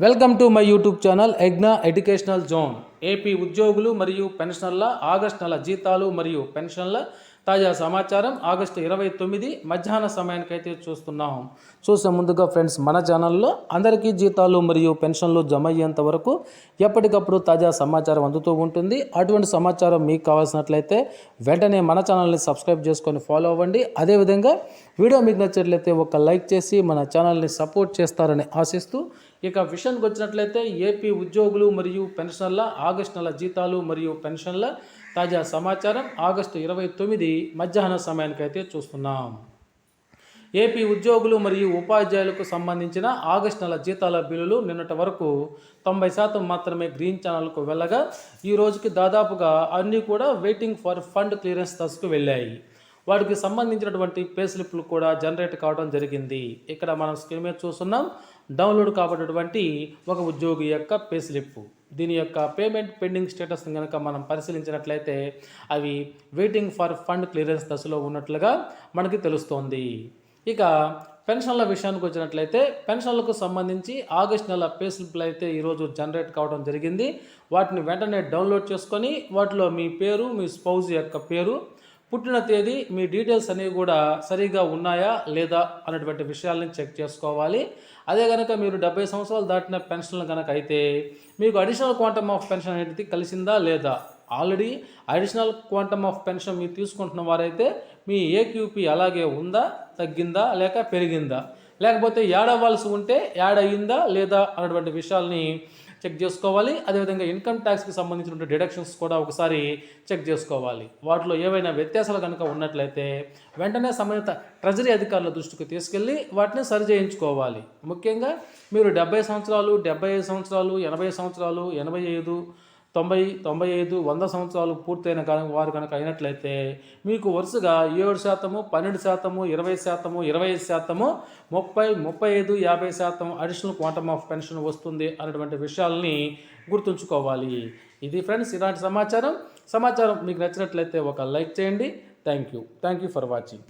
Welcome to my YouTube channel ఎగ్నా educational zone. AP ఉద్యోగులు మరియు పెన్షనర్ల August నెల జీతాలు మరియు పెన్షన్ల తాజా సమాచారం ఆగస్టు ఇరవై తొమ్మిది మధ్యాహ్న సమయానికైతే చూస్తున్నాం. చూసే ముందుగా ఫ్రెండ్స్ మన ఛానల్లో అందరికీ జీతాలు మరియు పెన్షన్లు జమ అయ్యేంత వరకు ఎప్పటికప్పుడు తాజా సమాచారం అందుతూ ఉంటుంది. అటువంటి సమాచారం మీకు కావాల్సినట్లయితే వెంటనే మన ఛానల్ని సబ్స్క్రైబ్ చేసుకొని ఫాలో అవ్వండి. అదేవిధంగా వీడియో మీకు నచ్చినట్లయితే ఒక లైక్ చేసి మన ఛానల్ని సపోర్ట్ చేస్తారని ఆశిస్తూ ఇక విషయానికి వచ్చినట్లయితే ఏపీ ఉద్యోగులు మరియు పెన్షన్ల ఆగస్టు నెల జీతాలు మరియు పెన్షన్ల తాజా సమాచారం ఆగస్టు ఇరవై తొమ్మిది మధ్యాహ్న సమయానికైతే చూస్తున్నాం. ఏపీ ఉద్యోగులు మరియు ఉపాధ్యాయులకు సంబంధించిన ఆగస్టు నెల జీతాల బిల్లులు నిన్నటి వరకు తొంభై శాతం మాత్రమే గ్రీన్ ఛానల్కు వెళ్ళగా ఈ రోజుకి దాదాపుగా అన్నీ కూడా వెయిటింగ్ ఫర్ ఫండ్ క్లియరెన్స్ దశకు వెళ్ళాయి. వాటికి సంబంధించినటువంటి పే స్లిప్లు కూడా జనరేట్ కావడం జరిగింది. ఇక్కడ మనం స్క్రీన్ మీద చూస్తున్నాం. డౌన్లోడ్ కాబట్టినటువంటి ఒక ఉద్యోగి యొక్క పే స్లిప్. దీని యొక్క పేమెంట్ పెండింగ్ స్టేటస్ కనుక మనం పరిశీలించినట్లయితే అవి వెయిటింగ్ ఫర్ ఫండ్ క్లియరెన్స్ దశలో ఉన్నట్లుగా మనకి తెలుస్తోంది. ఇక పెన్షన్ల విషయానికి వచ్చినట్లయితే పెన్షన్లకు సంబంధించి ఆగస్ట్ నెల పే స్లిప్లు అయితే ఈరోజు జనరేట్ కావడం జరిగింది. వాటిని వెంటనే డౌన్లోడ్ చేసుకొని వాటిలో మీ పేరు మీ స్పౌజ్ యొక్క పేరు పుట్టిన తేదీ మీ డీటెయిల్స్ అనేవి కూడా సరిగా ఉన్నాయా లేదా అనేటువంటి విషయాల్ని చెక్ చేసుకోవాలి. అదే కనుక మీరు డెబ్బై సంవత్సరాలు దాటిన పెన్షన్లు కనుక అయితే మీకు అడిషనల్ క్వాంటమ్ ఆఫ్ పెన్షన్ అనేది కలిసిందా లేదా? Already additional quantum of pension మీరు తీసుకుంటున్న వారైతే మీ ఏక్యూపీ అలాగే ఉందా తగ్గిందా లేక పెరిగిందా? లేకపోతే యాడ్ అవ్వాల్సి ఉంటే యాడ్ అయ్యిందా లేదా అనేటువంటి విషయాల్ని చెక్ చేసుకోవాలి. అదేవిధంగా ఇన్కమ్ ట్యాక్స్కి సంబంధించిన డిడక్షన్స్ కూడా ఒకసారి చెక్ చేసుకోవాలి. వాటిలో ఏవైనా వ్యత్యాసాలు కనుక ఉన్నట్లయితే వెంటనే సంబంధిత ట్రెజరీ అధికారుల దృష్టికి తీసుకెళ్ళి వాటిని సరి చేయించుకోవాలి. ముఖ్యంగా మీరు డెబ్బై సంవత్సరాలు డెబ్బై ఐదు సంవత్సరాలు ఎనభై సంవత్సరాలు ఎనభై ఐదు తొంభై తొంభై ఐదు వంద సంవత్సరాలు పూర్తయిన కనుక వారు కనుక అయినట్లయితే మీకు వరుసగా ఏడు శాతము పన్నెండు శాతము ఇరవై శాతము ఇరవై ఐదు శాతము ముప్పై ముప్పై ఐదు యాభై శాతం అడిషనల్ క్వాంటమ్ ఆఫ్ పెన్షన్ వస్తుంది అనేటువంటి విషయాల్ని గుర్తుంచుకోవాలి. ఇది ఫ్రెండ్స్ ఇలాంటి సమాచారం. సమాచారం మీకు నచ్చినట్లయితే ఒక లైక్ చేయండి. Thank you. Thank you for watching.